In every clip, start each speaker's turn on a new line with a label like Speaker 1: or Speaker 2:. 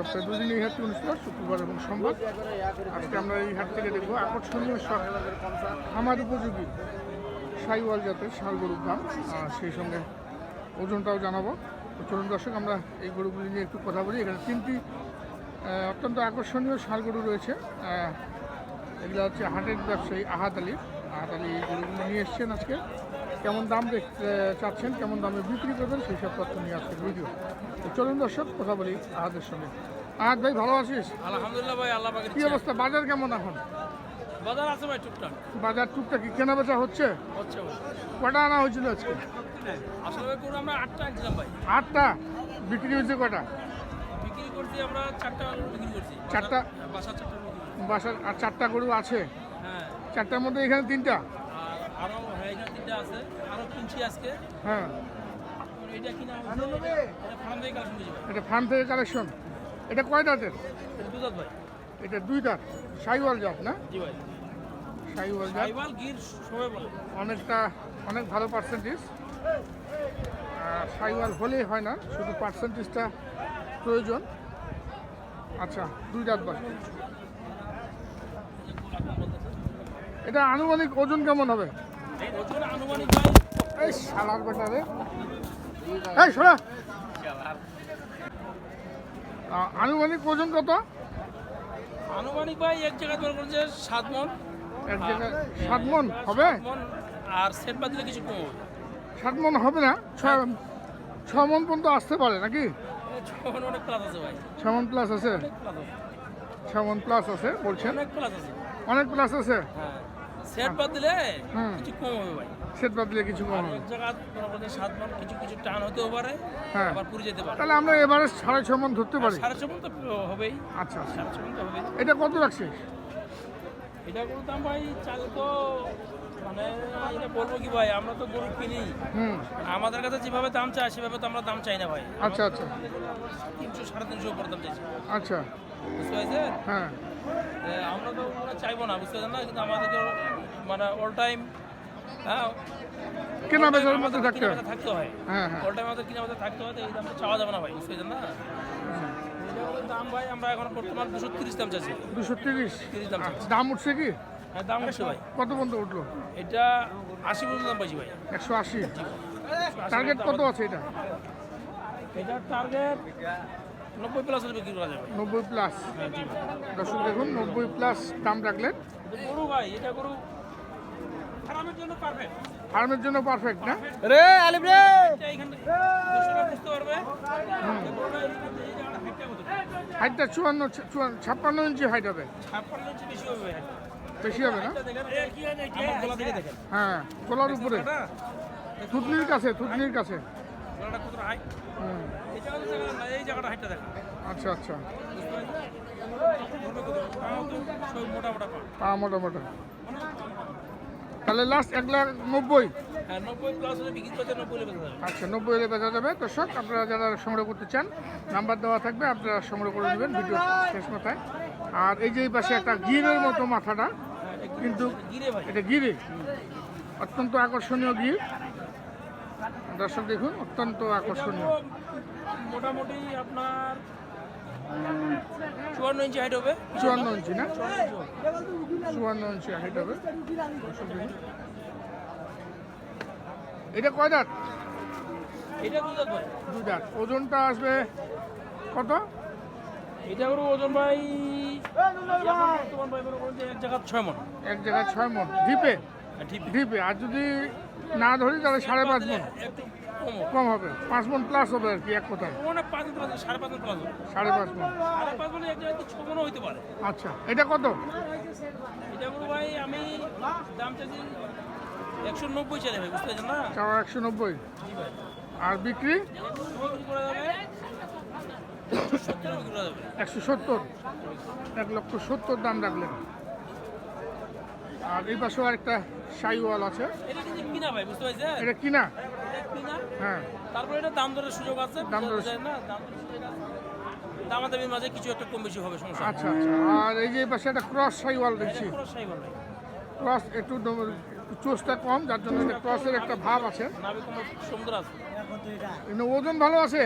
Speaker 1: সপ্তাহে দুদিন এই হাটটি অনুষ্ঠিত, শুক্রবার এবং সোমবার। আজকে আমরা এই হাট থেকে দেখব আকর্ষণীয় খামার উপযোগী সাইওয়াল জাতের ষাঁড় গরুর দাম। সেই সঙ্গে ওজনটাও জানাব। তো চলুন দর্শক, আমরা এই গরুগুলি নিয়ে একটু কথা বলি। এখানে তিনটি অত্যন্ত আকর্ষণীয় ষাঁড় গরু রয়েছে। এগুলো হচ্ছে হাটের ব্যবসায়ী আহাদ আলী। আহাদ আলী এই গরুগুলো নিয়ে এসছেন আজকে। কেমন দাম দেখতে চাচ্ছেন কেমন দামে বিক্রি করবেন সেই সব তথ্য নিয়ে আজকের ভিডিও তো। চলুন দর্শক কথা বলি আহাদের সঙ্গে। আহাদ ভাই ভালো আছিস?
Speaker 2: আলহামদুলিল্লাহ ভাই আল্লাহ
Speaker 1: কি অবস্থা? বাজার কেমন এখন?
Speaker 2: বাজার আছে ভাই টুকটাক।
Speaker 1: বাজার টুকটাক কি কেনা বেচা হচ্ছে
Speaker 2: হচ্ছে
Speaker 1: কটা আনা হয়েছিল আজকে?
Speaker 2: আসলে আমরা আটটা আনছিলাম ভাই।
Speaker 1: আটটা? বিক্রি হয়েছে কটা?
Speaker 2: বিক্রি করছি আমরা চারটা বিক্রি করছি।
Speaker 1: চারটা?
Speaker 2: বাসার চারটা।
Speaker 1: বাসার আর চারটা গরু আছে?
Speaker 2: হ্যাঁ।
Speaker 1: চারটার মধ্যে এখানে তিনটা?
Speaker 2: আর হ্যাঁ আছে আরও কিনছি আজকে।
Speaker 1: হ্যাঁ।
Speaker 2: এটা কিনা এটা ফার্ম থেকে কালেকশন
Speaker 1: এটা ফার্ম থেকে কালেকশন এটা কয় দাঁতের?
Speaker 2: এটা ভাই।
Speaker 1: এটা দুই দাঁত। সাইওয়াল জাত না?
Speaker 2: জি ভাই।
Speaker 1: সাইওয়াল জাত।
Speaker 2: সাইবাল গির সবাই বলে।
Speaker 1: অনেকটা অনেক ভালো পার্সেন্টেজ সাইওয়াল হলেই হয় না শুধু পার্সেন্টেজটা প্রয়োজন। আচ্ছা দুই দাঁত বয়স এটা আনুমানিক ওজন কেমন হবে? এই শালার বেটারে এই শোনা। আনুমানিক ওজন কত?
Speaker 2: আনুমানিক ভাই এক জায়গায় বের করছে সাত মন।
Speaker 1: এক জায়গায় সাত মন হবে?
Speaker 2: আর সেট বাদ দিলে কিছু কম
Speaker 1: সাত মন হবে না? ছয় ছ মন পর্যন্ত আসতে পারে নাকি?
Speaker 2: এই ছ মন অনেক প্লাস আছে
Speaker 1: মন প্লাস ছ মন প্লাস আছে বলছেন?
Speaker 2: অনেক প্লাস আছে।
Speaker 1: অনেক প্লাস আছে?
Speaker 2: হ্যাঁ। সেট বাদ দিলে কিছু কম হবে ভাই।
Speaker 1: সেট বাদলে কিছু কম হবে।
Speaker 2: জায়গা মোটামুটি সাত মান কিছু কিছু টান হতেও পারে
Speaker 1: হ্যাঁ।
Speaker 2: আবার পুরি যেতে পারে।
Speaker 1: তাহলে আমরা এবারে সাড়ে ছ মন ধরতে পারি?
Speaker 2: সাড়ে ছ মন তো হবেই।
Speaker 1: আচ্ছা আচ্ছা।
Speaker 2: সাড়ে ছ মন তো হবেই।
Speaker 1: এটা কত রাখছিস
Speaker 2: এটা দাম ভাই চাল তো মানে এটা বলব কি ভাই আমরা তো গরু কিনি। আমাদের কাছে যেভাবে দাম চায় সেভাবে তো আমরা দাম চাই না ভাই।
Speaker 1: আচ্ছা আচ্ছা।
Speaker 2: তিনশো সাড়ে তিনশো উপর দাম চাইছি।
Speaker 1: আচ্ছা।
Speaker 2: বুঝতে পারছেন?
Speaker 1: হ্যাঁ।
Speaker 2: আমরা তো চাইব না বুঝতে পারছেন না? কিন্তু আমাদেরকে মানে অল টাইম হ্যাঁ
Speaker 1: কেনা বেচার মধ্যে থাকতে হয়।
Speaker 2: থাকতে হয়।
Speaker 1: হ্যাঁ হ্যাঁ।
Speaker 2: অল টাইম আমাদের কিনা বেচা থাকতে হয় তো এই দামটা চাওয়া যাবে না ভাই বুঝতে পারছেন না? দাম ভাই আমরা এখন বর্তমান দুশো তিরিশ দাম চাচ্ছি
Speaker 1: দুশো তিরিশ?
Speaker 2: তিরিশ দাম
Speaker 1: দাম উঠছে কি?
Speaker 2: হ্যাঁ দাম উঠছে ভাই।
Speaker 1: কত পর্যন্ত উঠল?
Speaker 2: এটা আশি পর্যন্ত দাম পাইছি ভাই।
Speaker 1: একশো আশি। টার্গেট কত আছে এটা?
Speaker 2: এটা টার্গেট নব্বই প্লাস হলে বিক্রি করা যাবে।
Speaker 1: নব্বই প্লাস দর্শক দেখুন নব্বই প্লাস দাম রাখলেন।
Speaker 2: গরু ভাই এটা গরু খারাপের জন্য পারফেক্ট
Speaker 1: ফার্মের জন্য পারফেক্ট না?
Speaker 3: রে আলিম রে!
Speaker 2: বুঝতে পারবে। হাইটটা
Speaker 1: চুয়ান্ন চুয়ান্ন ছাপ্পান্ন ইঞ্চি হাইট হবে।
Speaker 2: ছাপ্পান্ন ইঞ্চি বেশি হবে
Speaker 1: বেশি হবে না? হ্যাঁ উপরে। থুতনির কাছে থুতনির কাছে।
Speaker 2: এই জায়গাটা হাইটটা
Speaker 1: আচ্ছা। আচ্ছা
Speaker 2: মোটা মোটা।
Speaker 1: তাহলে লাস্ট এক লাখ নব্বই।
Speaker 2: হ্যাঁ
Speaker 1: আচ্ছা নব্বই হলে বেচা যাবে। দর্শক আপনারা যারা সংগ্রহ করতে চান নাম্বার দেওয়া থাকবে আপনারা সংগ্রহ করে নেবেন ভিডিও শেষ মাথায়। আর এই যে এই পাশে একটা গিরের মতো মাথাটা
Speaker 2: হ্যাঁ,
Speaker 1: কিন্তু এটা গিরে। অত্যন্ত আকর্ষণীয় গির। দর্শক দেখুন অত্যন্ত আকর্ষণীয়।
Speaker 2: মোটামুটি আপনার চুয়ান্ন ইঞ্চি হাইট হবে।
Speaker 1: চুয়ান্ন ইঞ্চি না?
Speaker 2: চুয়ান্ন ইঞ্চি
Speaker 1: হাইট হবে। এটা কয় দাঁত?
Speaker 2: এটা দুধ
Speaker 1: দাঁত ওজনটা আসবে কত?
Speaker 2: এটা ওজন ভাই এক ছয় মন।
Speaker 1: এক জায়গায় ছয় মন। ডিপে
Speaker 2: হ্যাঁ, ঠিক।
Speaker 1: ডিপে আর যদি না ধরি তাহলে সাড়ে পাঁচ মন।
Speaker 2: কম। হবে।
Speaker 1: পাঁচ মন প্লাস হবে আর কি এক কথায়।
Speaker 2: সাড়ে পাঁচ মন
Speaker 1: সাড়ে পাঁচ মন।
Speaker 2: সাড়ে পাঁচ মনে এক জায়গায় তো ছ মনও হইতে পারে।
Speaker 1: আচ্ছা এটা কত?
Speaker 2: এটা ভাই আমি দাম চাইছি একশো নব্বই চাইলে ভাই বুঝতে পারছেন না?
Speaker 1: চাওয়া একশো নব্বই। আর বিক্রি? একশো সত্তর। এক লক্ষ সত্তর দাম রাখলেন। আর এই পাশেও আরেকটা সাইওয়াল আছে।
Speaker 2: এটা কিন্তু কিনা ভাই বুঝতে পারছেন?
Speaker 1: এটা কিনা?
Speaker 2: কিনা?
Speaker 1: হ্যাঁ।
Speaker 2: তারপরে এটা দাম দরের সুযোগ আছে
Speaker 1: দাম দরের-
Speaker 2: না? দাম। দামাদামির মাঝে কিছু একটা কম বেশি হবে সমস্যা
Speaker 1: আচ্ছা আচ্ছা। আর এই যে পাশে একটা ক্রস সাইওয়াল দেখছি। ক্রস একটু দ- একটু চোষটা কম যার জন্য এটা ক্রসের একটা ভাব আছে।
Speaker 2: সমুদ্র আছে।
Speaker 1: কিন্তু ওজন ভালো আছে?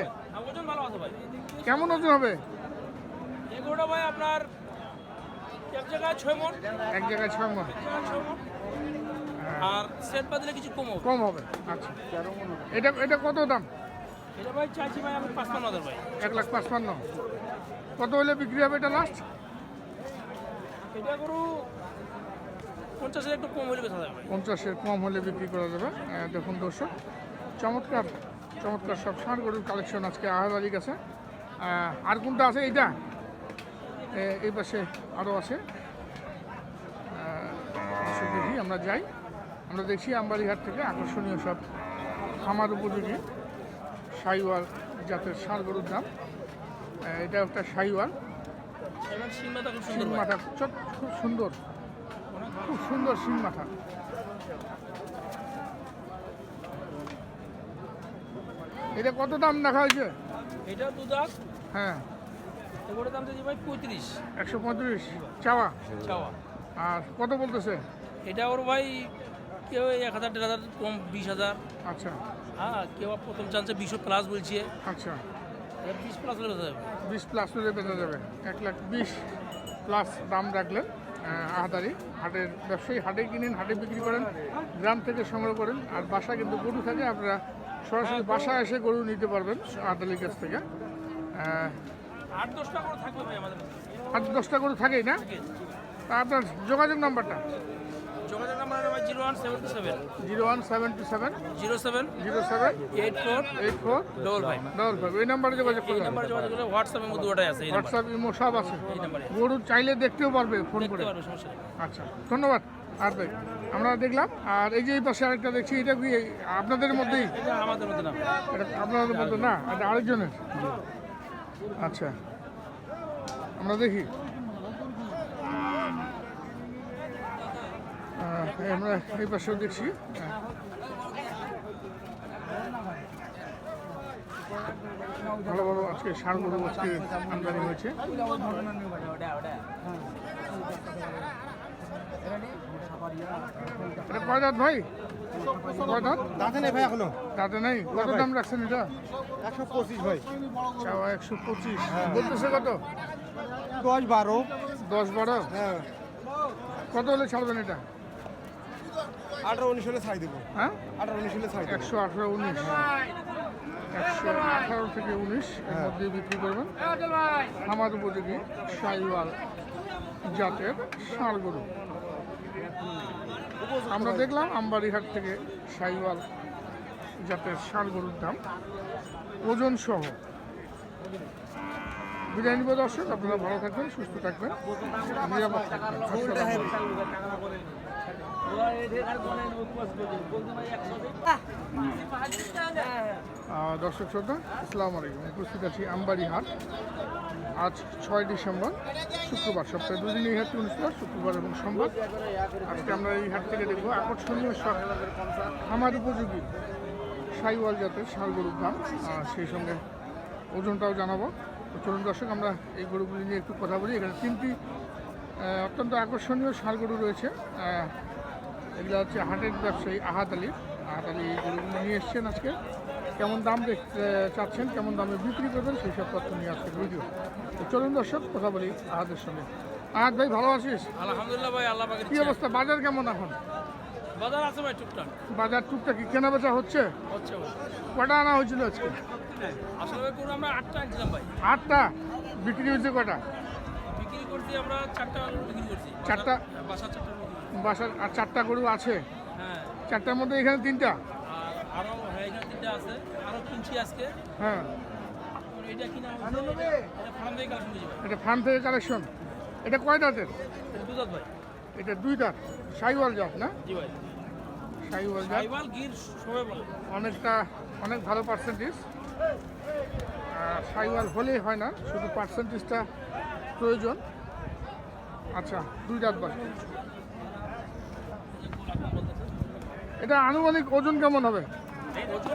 Speaker 2: ওজন ভালো আছে ভাই।
Speaker 1: কেমন ওজন হবে?
Speaker 2: এগুলোটা ভাই আপনার এক জায়গায় ছয় মন।
Speaker 1: এক জায়গায় ছয়
Speaker 2: আর সেট বাদলে কিছু কম হবে।
Speaker 1: কম হবে আচ্ছা। এটা এটা কত দাম?
Speaker 2: এটা ভাই চাইছি ভাই আমি পাঁচপান্ন হাজার ভাই।
Speaker 1: এক লাখ পাঁচপান্ন। কত হলে বিক্রি হবে এটা লাস্ট
Speaker 2: এটা গরু পঞ্চাশের একটু কম হলে বেচা যাবে
Speaker 1: পঞ্চাশের কম হলে বিক্রি করা যাবে। দেখুন দর্শক চমৎকার চমৎকার সব ষাঁড় গরুর কালেকশন আজকে আহাদারি কাছে আহ, আর কোনটা আছে এইটা? এই পাশে আরও আছে। দেখি আমরা যাই। আমরা দেখছি আমবাড়িহাট থেকে আকর্ষণীয় সব খামার উপযোগী সাইওয়াল জাতের ষাঁড় গরুর দাম। এটা একটা সাইওয়াল।
Speaker 2: এবার সিং মাথা খুব সুন্দর
Speaker 1: চট- খুব সুন্দর। খুব সুন্দর শিং মাথা। এটা কত দাম দেখা হয়েছে?
Speaker 2: এটা দু
Speaker 1: হ্যাঁ।
Speaker 2: এগুলোর দাম দিয়েছি ভাই পঁয়ত্রিশ।
Speaker 1: একশো পঁয়ত্রিশ। চাওয়া?
Speaker 2: চাওয়া।
Speaker 1: আর কত বলতেছে?
Speaker 2: এটা ওর ভাই কেউ এক হাজার দেড় হাজার কম বিশ হাজার।
Speaker 1: আচ্ছা।
Speaker 2: হ্যাঁ কেউ প্রথম চান্সে বিশও প্লাস বলছে।
Speaker 1: আচ্ছা।
Speaker 2: বিশ প্লাস হলে বেচা যাবে।
Speaker 1: বিশ প্লাস হলে বেচা যাবে। এক লাখ বিশ প্লাস দাম রাখলেন আহাদারি হাটের ব্যবসায়ী হাটে কিনেন হাটে বিক্রি করেন গ্রাম থেকে সংগ্রহ করেন। আর বাসা কিন্তু গরু থাকে আপনারা সরাসরি বাসা এসে গরু নিতে পারবেন আহাদারির কাছ থেকে।
Speaker 2: আট দশটা করে থাকবে ভাই আমাদের
Speaker 1: আট দশটা গরু থাকেই না? তা আপনার যোগাযোগ নাম্বারটা?
Speaker 2: যোগাযোগ নাম্বার ভাই zero one seven two seven.
Speaker 1: Zero one seven two seven.
Speaker 2: Zero seven
Speaker 1: zero seven.
Speaker 2: Eight four
Speaker 1: eight four.
Speaker 2: Double five.
Speaker 1: Double five. এই নাম্বারে যোগাযোগ
Speaker 2: এই নাম্বারে যোগাযোগ করলে হোয়াটসঅ্যাপের মধ্যে ওটাই আছে
Speaker 1: হোয়াটসঅ্যাপ ইমো সব আছে।
Speaker 2: এই নাম্বারে
Speaker 1: গরু চাইলে দেখতেও পারবে ফোন করে।
Speaker 2: দেখতে পারবে সমস্যা
Speaker 1: আচ্ছা ধন্যবাদ। আর ভাই আমরা দেখলাম। আর এই যে এই পাশে আরেকটা দেখছি এটা কি আপনাদের মধ্যেই?
Speaker 2: আমাদের মধ্যে না।
Speaker 1: এটা আপনাদের মধ্যে না এটা আরেকজনের। আচ্ছা। আমরা দেখি। আমরা এই পাশেও দেখছি। ভালো ভালো, আজকে সার গরু আজকে আমদানি হয়েছে। কয় দাঁত ভাই? কয় দাঁত?
Speaker 3: দাঁতে নেই ভাই এখনও।
Speaker 1: দাঁতে নেই? কত দাম রাখছেন এটা?
Speaker 3: একশো পঁচিশ ভাই।
Speaker 1: চাওয়া একশো পঁচিশ। বলতেছে কত?
Speaker 3: দশ বারো।
Speaker 1: দশ বারো?
Speaker 3: হ্যাঁ।
Speaker 1: কত হলে ছাড়বেন এটা?
Speaker 3: আঠারো উনিশ হলে ছাই দেবো।
Speaker 1: হ্যাঁ?
Speaker 3: আঠারো উনিশ হলে ছাই
Speaker 1: একশো আঠারো উনিশ। একশো আঠারো থেকে উনিশ এর মধ্যে বিক্রি করবেন। আমার উপযোগী শাহিওয়াল জাতের ষাঁড় গরু। আমরা দেখলাম আমবাড়িহাট থেকে সাইওয়াল জাতের ষাঁড় গরুর দাম, ওজন সহ। বিদায় নিব দর্শক, আপনারা ভালো থাকবেন, সুস্থ থাকবেন দর্শক শ্রদ্ধা আসসালামু আলাইকুম। উপস্থিত আছি আমবাড়ি হাট আজ ছয় ডিসেম্বর, শুক্রবার, সপ্তাহে দুদিন এই হাটটি অনুষ্ঠিত শুক্রবার এবং সোমবার। আজকে আমরা এই হাট থেকে দেখব আকর্ষণীয় সব আমার উপযোগী সাইওয়াল জাতের ষাঁড় গরুর দাম। সেই সঙ্গে ওজনটাও জানাব। চলুন দর্শক, আমরা এই গরুগুলি নিয়ে একটু কথা বলি। এখানে তিনটি অত্যন্ত আকর্ষণীয় ষাঁড় গরু রয়েছে। এগুলো হচ্ছে হাটের ব্যবসায়ী আহাত আলী। আহাত আলী এই গরুগুলো নিয়ে এসছেন আজকে। কেমন দাম দেখতে চাচ্ছেন কেমন দামে বিক্রি করবেন সেই সব তথ্য নিয়ে আজকের ভিডিও। তো চলুন দর্শক কথা বলি আহাদের সঙ্গে। আহাত ভাই ভালো আছিস?
Speaker 2: আলহামদুলিল্লাহ ভাই আল্লাহ
Speaker 1: কি অবস্থা? বাজার কেমন এখন?
Speaker 2: বাজার আছে ভাই টুকটাক।
Speaker 1: বাজার টুকটাক কি কেনা বেচা হচ্ছে
Speaker 2: হচ্ছে
Speaker 1: কটা আনা হয়েছিল আজকে?
Speaker 2: আসলে আমরা আটটা আনছিলাম ভাই।
Speaker 1: আটটা? বিক্রি হয়েছে কটা?
Speaker 2: বিক্রি করছি আমরা চারটা বিক্রি করছি।
Speaker 1: চারটা?
Speaker 2: বাসার- চারটা।
Speaker 1: বাসার আর চারটা গরু আছে?
Speaker 2: হ্যাঁ।
Speaker 1: চারটার মধ্যে এখানে তিনটা?
Speaker 2: আর হ্যাঁ তিনটা আছে। আরও কিনছি আজকে।
Speaker 1: হ্যাঁ।
Speaker 2: এটা কিনা এটা ফার্ম থেকে কালেকশন
Speaker 1: এটা ফার্ম থেকে কালেকশন এটা কয় দাঁতের?
Speaker 2: ভাই।
Speaker 1: এটা দুই দাঁত। সাইওয়াল জাত না?
Speaker 2: জি ভাই।
Speaker 1: সাইওয়াল জাত।
Speaker 2: সাইবাল গির সবাই বলে।
Speaker 1: অনেকটা অনেক ভালো পার্সেন্টেজ সাইওয়াল হলেই হয় না শুধু পার্সেন্টেজটা প্রয়োজন। আচ্ছা দুই দাঁত বয়স এটা আনুমানিক ওজন কেমন হবে?
Speaker 2: Để.